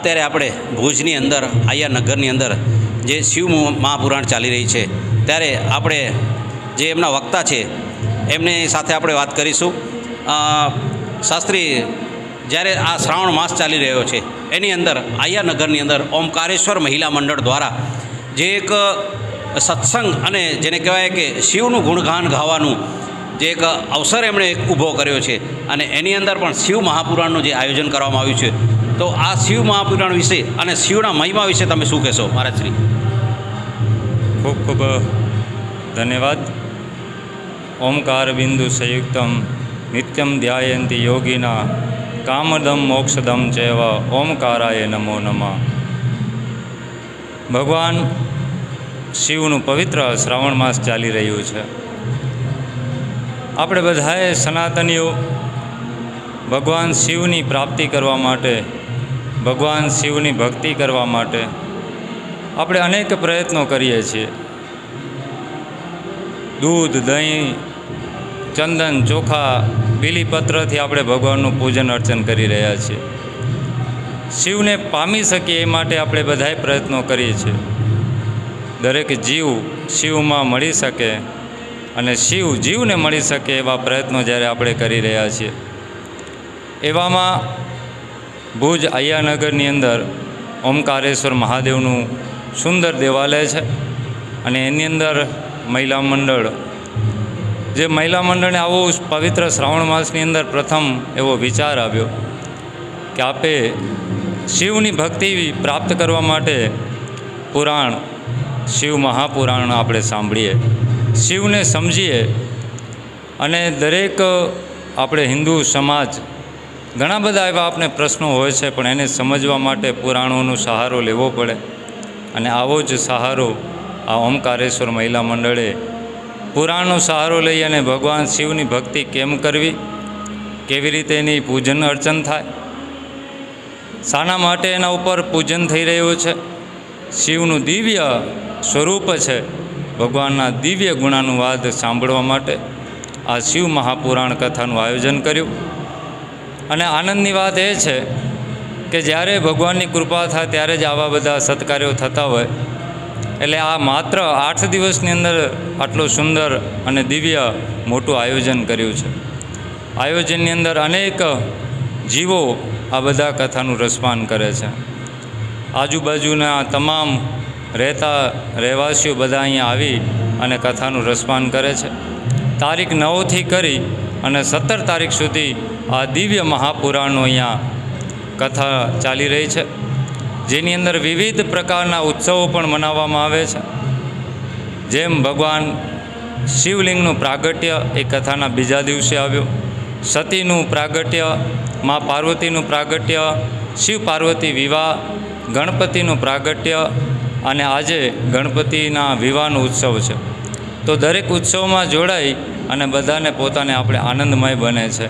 અત્યારે આપણે ભુજની અંદર આયા નગરની અંદર જે શિવ મહાપુરાણ ચાલી રહી છે, ત્યારે આપણે જે એમના વક્તા છે, એમની સાથે આપણે વાત કરીશું. શાસ્ત્રી, જ્યારે આ શ્રાવણ માસ ચાલી રહ્યો છે, એની અંદર આયા નગરની અંદર ઓમકારેશ્વર મહિલા મંડળ દ્વારા જે એક સત્સંગ અને જેને કહેવાય કે શિવનું ગુણગાન ગાવાનું જે એક અવસર એમણે ઊભો કર્યો છે અને એની અંદર પણ શિવ મહાપુરાણનું જે આયોજન કરવામાં આવ્યું છે તો આ શિવ મહાપુરાણ વિશે અને શિવના મહિમા વિશે તમે શું કહેશો મહારાજ શ્રી ખૂબ ખૂબ ધન્યવાદ. ઓમકાર બિંદુ સંયુક્તમ નિત્યમ ધ્યાયંતી યોગીના કામદમ મોક્ષદમ ચેવ ઓમકારાય નમો નમઃ. ભગવાન શિવનું પવિત્ર શ્રાવણ માસ ચાલી રહ્યું છે. આપણે બધાએ સનાતનીઓ ભગવાન શિવની પ્રાપ્તિ કરવા માટે ભગવાન શિવની ભક્તિ કરવા માટે આપણે અનેક પ્રયત્નો કરીએ છીએ. દૂધ, દહીં, ચંદન, ચોખા, બીલીપત્રથી આપણે ભગવાનનું પૂજન અર્ચન કરી રહ્યા છીએ. શિવને પામી શકીએ એ માટે આપણે બધાએ પ્રયત્નો કરીએ છીએ. દરેક જીવ શિવમાં મળી શકે અને શિવ જીવને મળી શકે એવા પ્રયત્નો જ્યારે આપણે કરી રહ્યા છીએ. એવામાં ભુજ આયાનગરની અંદર ઓમકારેશ્વર મહાદેવનું સુંદર દેવાલય છે અને એની અંદર મહિલા મંડળ. જે મહિલા મંડળને આવો પવિત્ર શ્રાવણ માસની અંદર પ્રથમ એવો વિચાર આવ્યો કે આપે શિવની ભક્તિ પ્રાપ્ત કરવા માટે પુરાણ, શિવ મહાપુરાણ આપણે સાંભળીએ. શિવને સમજીએ અને દરેક આપણે હિન્દુ સમાજ ઘણા બધા એવા આપણે પ્રશ્નો હોય છે, પણ એને સમજવા માટે પુરાણોનો સહારો લેવો પડે. અને આવો જ સહારો આ ઓમકારેશ્વર મહિલા મંડળે પુરાણનો સહારો લઈ અને ભગવાન શિવની ભક્તિ કેમ કરવી? કેવી રીતે એની પૂજન અર્ચન થાય? શાના માટે એના ઉપર પૂજન થઈ રહ્યું છે. શિવનું દિવ્ય સ્વરૂપ છે ભગવાનના દિવ્ય ગુણાનુવાદ સાંભળવા માટે આ શિવ મહાપુરાણ કથાનું આયોજન કર્યું. અને આનંદની વાત એ છે કે જ્યારે ભગવાનની કૃપા થાય ત્યારે જ આવા બધા સત્કાર્યો થતા હોય. એટલે આ માત્ર આઠ દિવસની અંદર આટલું સુંદર અને દિવ્ય મોટું આયોજન કર્યું છે. આયોજનની અંદર અનેક જીવો આ બધા કથાનું રસપાન કરે છે. આજુબાજુના તમામ રહેતા રહેવાસીઓ બધા અહીંયા આવી અને કથાનું રસપાન કરે છે. તારીખ નવથી કરી અને સત્તર તારીખ સુધી આ દિવ્ય મહાપુરાણનું અહીંયા કથા ચાલી રહી છે. જેની અંદર વિવિધ પ્રકારના ઉત્સવો પણ મનાવવામાં આવે છે. જેમ ભગવાન શિવલિંગનું પ્રાગટ્ય એ કથાના બીજા દિવસે આવ્યું. સતીનું પ્રાગટ્ય, મા પાર્વતીનું પ્રાગટ્ય, શિવ પાર્વતી વિવાહ, ગણપતિનું પ્રાગટ્ય અને આજે ગણપતિના વિવાહનો ઉત્સવ છે. તો દરેક ઉત્સવમાં જોડાઈ અને બધાને પોતાને આપણે આનંદમય બને છે.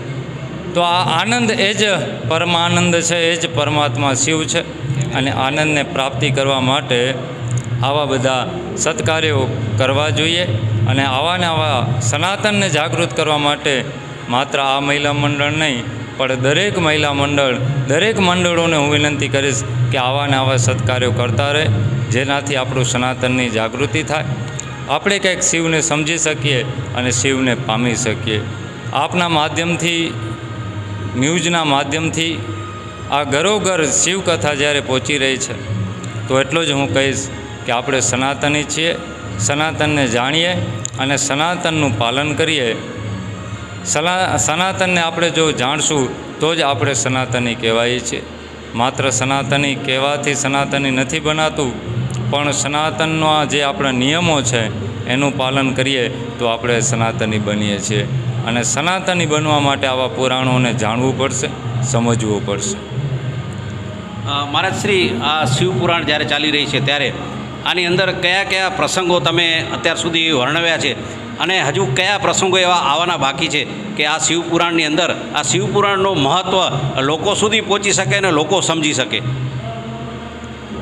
તો આ આનંદ એ જ પરમાનંદ છે, એ જ પરમાત્મા શિવ છે અને આનંદને પ્રાપ્તિ કરવા માટે આવા બધા સત્કાર્યો કરવા જોઈએ અને આવા ને આવા સનાતનને જાગૃત કરવા માટે માત્ર આ મહિલા મંડળ નહીં, પણ દરેક મહિલા મંડળ, દરેક મંડળોને હું વિનંતી કરીશ કે આવા ને આવા સત્કાર્યો કરતા રહે, જેનાથી આપણું સનાતનની જાગૃતિ થાય આપણે કંઈક શિવને સમજી શકીએ અને શિવને પામી શકીએ. આપના માધ્યમથી ન્યૂઝના માધ્યમથી આ ઘરોઘર શિવકથા જ્યારે પહોંચી રહી છે, તો એટલો જ હું કહીશ કે આપણે સનાતની છીએ, સનાતનને જાણીએ અને સનાતનનું પાલન કરીએ. સના, સનાતનને આપણે જો જાણશું, તો જ આપણે સનાતની કહેવાઈએ છીએ માત્ર સનાતની કહેવાથી સનાતની નથી બનાતું પણ સનાતનના જે આપણા નિયમો છે, એનું પાલન કરીએ તો આપણે સનાતની બનીએ છીએ. અને સનાતની બનવા માટે આવા પુરાણોને જાણવું પડશે, સમજવું પડશે. મહારાજ શ્રી, આ શિવપુરાણ જ્યારે ચાલી રહી છે ત્યારે, આની અંદર કયા કયા પ્રસંગો તમે અત્યાર સુધી વર્ણવ્યા છે? અને હજુ કયા પ્રસંગો એવા આવવાના બાકી છે કે આ શિવપુરાણની અંદર, આ શિવપુરાણનું મહત્ત્વ લોકો સુધી પહોંચી શકે અને લોકો સમજી શકે?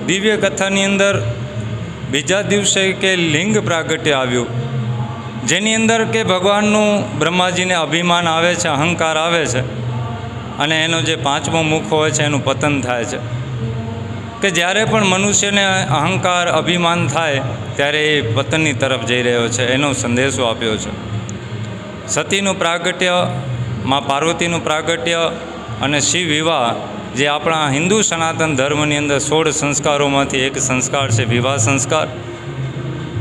દિવ્ય કથાની અંદર બીજા દિવસે કે લિંગ પ્રાગટ્ય આવ્યું. જેની અંદર કે ભગવાનનું બ્રહ્માજીને અભિમાન આવે છે, અહંકાર આવે છે, અને એનો જે પાંચમો મુખ હોય છે, એનું પતન થાય છે. કે જ્યારે પણ મનુષ્યને અહંકાર, અભિમાન થાય, ત્યારે એ પતનની તરફ જઈ રહ્યો છે, એનો સંદેશો આપ્યો છે. સતીનું પ્રાગટ્ય, માં પાર્વતીનું પ્રાગટ્ય, અને શિવ વિવાહ જે આપણા હિન્દુ સનાતન ધર્મની અંદર સોળ સંસ્કારોમાંથી એક સંસ્કાર છે વિવાહ સંસ્કાર.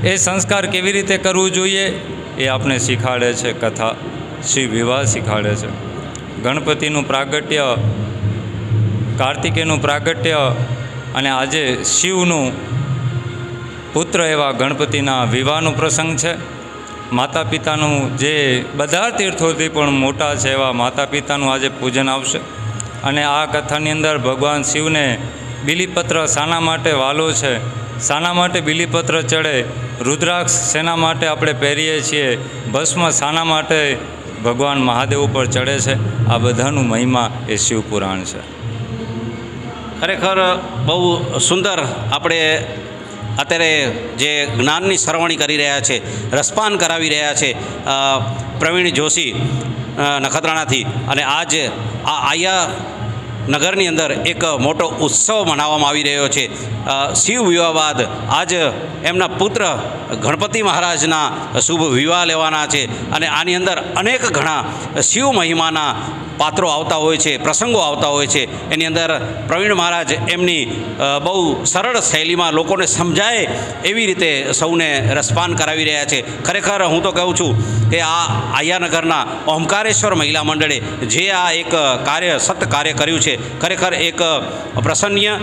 એ સંસ્કાર કેવી રીતે કરવું જોઈએ એ આપણે શીખવાડે છે કથા. શ્રી વિવાહ શીખવાડે છે. ગણપતિનું પ્રાગટ્ય, કાર્તિકેયનું પ્રાગટ્ય અને આજે શિવનું પુત્ર એવા ગણપતિના વિવાહનો પ્રસંગ છે. માતા પિતાનું જે બધા તીર્થોથી પણ મોટા છે એવા માતા પિતાનું આજે પૂજન આવશે. અને આ કથાની અંદર ભગવાન શિવને બિલીપત્ર શાના માટે વાલો છે. શાના માટે બિલીપત્ર ચડે. રુદ્રાક્ષ શેના માટે આપણે પહેરીએ છીએ? ભસ્મ શાના માટે ભગવાન મહાદેવ ઉપર ચડે છે. આ બધાનું મહિમા એ શિવપુરાણ છે. ખરેખર બહુ સુંદર આપણે અત્યારે જે જ્ઞાનની સરવણી કરી રહ્યા છે, રસપાન કરાવી રહ્યા છે પ્રવીણ જોશી નખત્રાણાથી. અને આજ આ આયા નગરની અંદર એક મોટો ઉત્સવ મનાવવામાં આવી રહ્યો છે. શિવ વિવાહ બાદ આજ એમના પુત્ર ગણપતિ મહારાજના શુભ વિવાહ લેવાના છે અને આની અંદર અનેક ઘણા શિવ મહિમાના પાત્રો આવતા હોય છે, પ્રસંગો આવતા હોય છે. એની અંદર પ્રવીણ મહારાજ એમની બહુ સરળ શૈલીમાં લોકોને સમજાય એવી રીતે સૌને રસપાન કરાવી રહ્યા છે. ખરેખર હું તો કહું છું કે આ આયાનગરના ઓમકારેશ્વર મહિલા મંડળે જે આ એક કાર્ય, સત કાર્ય કર્યું છે, ખરેખર એક પ્રસન્નીય,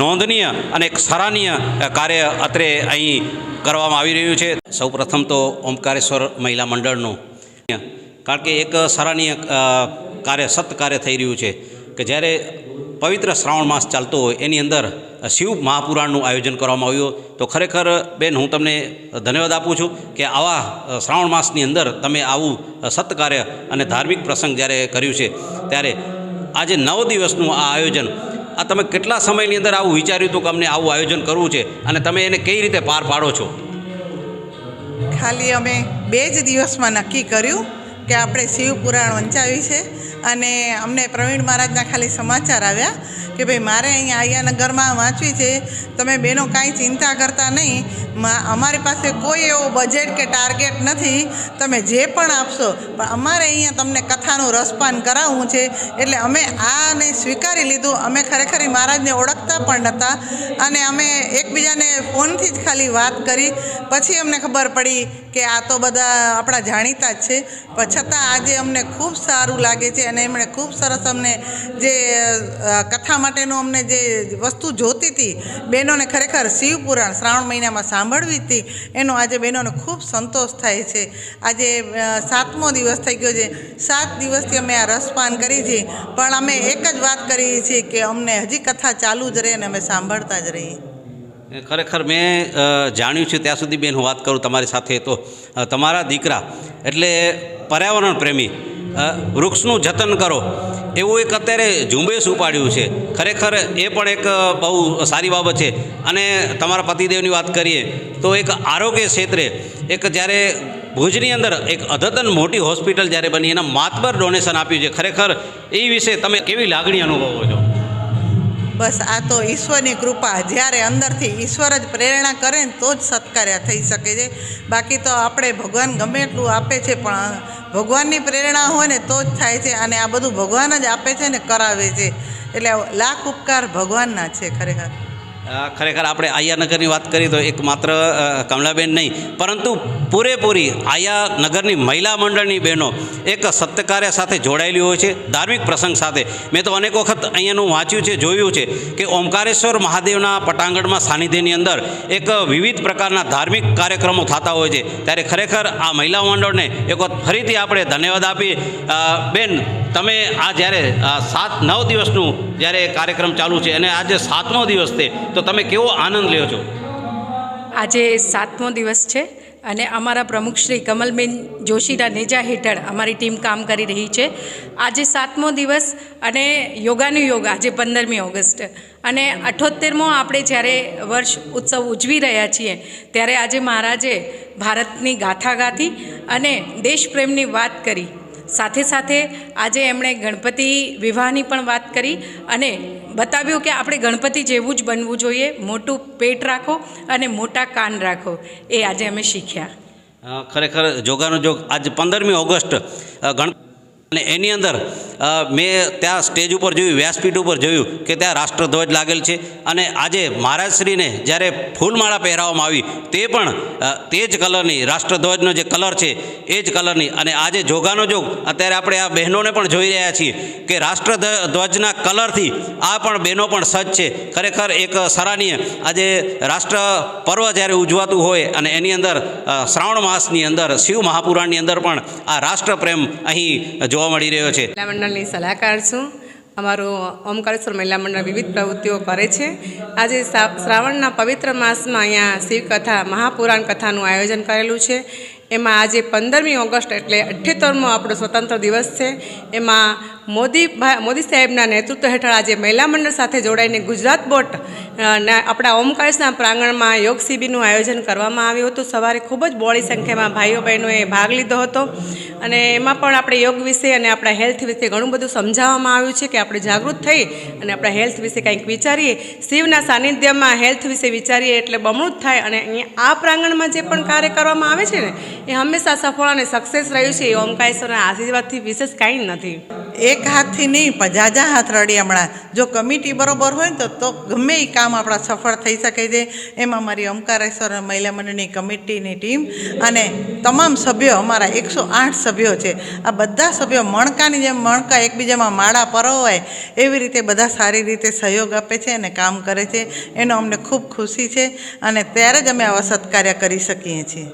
નોંધનીય અને એક સરાહનીય કાર્ય અત્રે અહીં કરવામાં આવી રહ્યું છે. સૌપ્રથમ તો ઓમકારેશ્વર મહિલા મંડળનું. કારણ કે એક સરાહનીય કાર્ય સત્કાર્ય થઈ રહ્યું છે કે જ્યારે પવિત્ર શ્રાવણ માસ ચાલતો હોય, એની અંદર શિવ મહાપુરાણનું આયોજન કરવામાં આવ્યું તો ખરેખર બેન, હું તમને ધન્યવાદ આપું છું કે આવા શ્રાવણ માસની અંદર તમે આવું સત્કાર્ય અને ધાર્મિક પ્રસંગ જ્યારે કર્યું છે, ત્યારે આજે નવ દિવસનું આ આયોજન, આ તમે કેટલા સમયની અંદર આવું વિચાર્યું હતું કે અમને આવું આયોજન કરવું છે અને તમે એને કઈ રીતે પાર પાડો છો? ખાલી અમે બે જ દિવસમાં નક્કી કર્યું કે આપણે શિવ પુરાણ વંચાવી છે. અને અમને પ્રવીણ મહારાજના ખાલી સમાચાર આવ્યા કે ભાઈ, મારે અહીંયા આયાનગરમાં વાંચવી છે. તમે બેનો કાંઈ ચિંતા કરતા નહીં. અમારી પાસે કોઈ એવો બજેટ કે ટાર્ગેટ નથી. તમે જે પણ આપશો. પણ અમારે અહીંયા તમને કથાનું રસપાન કરાવવું છે. એટલે અમે આને સ્વીકારી લીધું. અમે ખરેખર મહારાજને ઓળખતા પણ નહોતા અને અમે એકબીજાને ફોનથી જ ખાલી વાત કરી. પછી અમને ખબર પડી કે આ તો બધા આપણા જાણીતા જ છે. છતાં આજે અમને ખૂબ સારું લાગે છે અને એમણે ખૂબ સરસ અમને જે કથા માટેનું અમને જે વસ્તુ જોતી હતી, બહેનોને ખરેખર શિવપુરાણ શ્રાવણ મહિનામાં સાંભળવી હતી, એનો આજે બહેનોને ખૂબ સંતોષ થાય છે. આજે સાતમો દિવસ થઈ ગયો છે. સાત દિવસથી અમે આ રસપાન કરી છે. પણ અમે એક જ વાત કરીએ છીએ કે અમને હજી કથા ચાલુ જ રહે અને અમે સાંભળતા જ રહીએ. ખરેખર મેં જાણ્યું છે, ત્યાં સુધી બેન હું વાત કરું તમારી સાથે. તો તમારા દીકરા એટલે પર્યાવરણ પ્રેમી વૃક્ષનું જતન કરો. એવું એક અત્યારે ઝુંબેશ ઉપાડ્યું છે. ખરેખર એ પણ એક બહુ સારી બાબત છે. અને તમારા પતિદેવની વાત કરીએ, તો એક આરોગ્ય ક્ષેત્રે એક જ્યારે ભુજની અંદર એક અદ્યતન મોટી હોસ્પિટલ જ્યારે બની, એના માતબર ડોનેશન આપ્યું છે. ખરેખર એ વિશે તમે કેવી લાગણી અનુભવો છો? બસ આ તો ઈશ્વરની કૃપા. જ્યારે અંદરથી ઈશ્વર જ પ્રેરણા કરે ને તો જ સત્કાર્યા થઈ શકે છે. બાકી તો આપણે ભગવાન ગમે એટલું આપે છે, પણ ભગવાનની પ્રેરણા હોય ને તો જ થાય છે. અને આ બધું ભગવાન જ આપે છે ને કરાવે છે. એટલે લાખ ઉપકાર ભગવાનના છે ખરેખર. ખરેખર આપણે આયાનગરની વાત કરીએ તો એક માત્ર કમલાબેન નહીં, પરંતુ પૂરેપૂરી આયાનગરની મહિલા મંડળની બહેનો એક સત્યકાર્ય સાથે જોડાયેલી હોય છે, ધાર્મિક પ્રસંગ સાથે. મેં તો અનેક વખત અહીંયાનું વાંચ્યું છે, જોયું છે કે ઓમકારેશ્વર મહાદેવના પટાંગણમાં સાનિધ્યની અંદર એક વિવિધ પ્રકારના ધાર્મિક કાર્યક્રમો થતા હોય છે. ત્યારે ખરેખર આ મહિલા મંડળને એક વખત ફરીથી આપણે ધન્યવાદ આપીએ. બેન તમે આ જ્યારે સાત, નવ દિવસનું જ્યારે કાર્યક્રમ ચાલુ છે અને આજે સાતમો દિવસ છે, તો તમે કેવો આનંદ લ્યો છો? આજે સાતમો દિવસ છે અને અમારા પ્રમુખ શ્રી કમલબેન જોશીના નેજા હેઠળ અમારી ટીમ કામ કરી રહી છે. આજે સાતમો દિવસ અને યોગાનું યોગ આજે પંદરમી ઓગસ્ટ. અને અઠોતેરમો આપણે જ્યારે વર્ષ ઉત્સવ ઉજવી રહ્યા છીએ, ત્યારે આજે મહારાજે ભારતની ગાથા ગાથી અને દેશપ્રેમની વાત કરી. સાથે સાથે આજે એમણે ગણપતિ વિવાહની પણ વાત કરી અને બતાવ્યું કે આપણે ગણપતિ જેવું જ બનવું જોઈએ, મોટું પેટ રાખો અને મોટા કાન રાખો. એ આજે અમે શીખ્યા. ખરેખર જોગાનો જોગ, આજ પંદરમી ઓગસ્ટ ગણ અને એની અંદર મેં ત્યાં સ્ટેજ ઉપર જોયું, વ્યાસપીઠ ઉપર જોયું કે ત્યાં રાષ્ટ્રધ્વજ લાગેલ છે. અને આજે મહારાજશ્રીને જ્યારે ફૂલમાળા પહેરાવવામાં આવી, તે પણ તે જ કલરની, રાષ્ટ્રધ્વજનો જે કલર છે, એ જ કલરની. અને આજે જોગાનો જોગ, અત્યારે આપણે આ બહેનોને પણ જોઈ રહ્યા છીએ કે રાષ્ટ્રધ્વજના કલરથી આ પણ બહેનો પણ સજ્જ છે. ખરેખર એક સરાહનીય, આજે રાષ્ટ્ર પર્વ જ્યારે ઉજવાતું હોય અને એની અંદર શ્રાવણ માસની અંદર, શિવ મહાપુરાણની અંદર પણ આ રાષ્ટ્રપ્રેમ અહીં જોવા મળી રહ્યો છે. મહિલા મંડળની સલાહકાર છું. અમારું ઓમકારેશ્વર મહિલા મંડળ વિવિધ પ્રવૃત્તિઓ કરે છે. આજે શ્રાવણના પવિત્ર માસમાં અહીંયા શિવકથા, મહાપુરાણ કથાનું આયોજન કરેલું છે. એમાં આજે પંદરમી ઓગસ્ટ એટલે અઠ્યોતરમો આપણો સ્વતંત્ર દિવસ છે. એમાં મોદી મોદી સાહેબના નેતૃત્વ હેઠળ આજે મહિલા મંડળ સાથે જોડાઈને ગુજરાત બોટ આપણા ઓમકારેશના પ્રાંગણમાં યોગ શિબિરનું આયોજન કરવામાં આવ્યું હતું. સવારે ખૂબ જ બોળી સંખ્યામાં ભાઈઓ બહેનોએ ભાગ લીધો હતો. અને એમાં પણ આપણે યોગ વિશે અને આપણા હેલ્થ વિશે ઘણું બધું સમજાવવામાં આવ્યું છે કે આપણે જાગૃત થઈ અને આપણા હેલ્થ વિશે કંઈક વિચારીએ. શિવના સાનિધ્યમાં હેલ્થ વિશે વિચારીએ એટલે બમણું જ થાય અને આ પ્રાંગણમાં જે પણ કાર્ય કરવામાં આવે છે ને, એ હંમેશા સફળ અને સક્સેસ રહ્યું છે. એ ઓમકારેશ્વરના આશીર્વાદથી વિશેષ કાંઈ નથી. એક હાથથી નહીં પણ જાજા હાથ રડી હમણાં. જો કમિટી બરોબર હોય ને તો ગમે એ કામ આપણા સફળ થઈ શકે છે. એમાં મારી ઓમકારેશ્વર મહિલા મંડળની કમિટીની ટીમ અને તમામ સભ્યો, અમારા એકસો આઠ સભ્યો છે. આ બધા સભ્યો મણકાની જેમ મણકા એકબીજામાં માળા પરોવાય, એવી રીતે બધા સારી રીતે સહયોગ આપે છે અને કામ કરે છે. એનો અમને ખૂબ ખુશી છે અને ત્યારે જ અમે આવા સત્કાર્ય કરી શકીએ છીએ.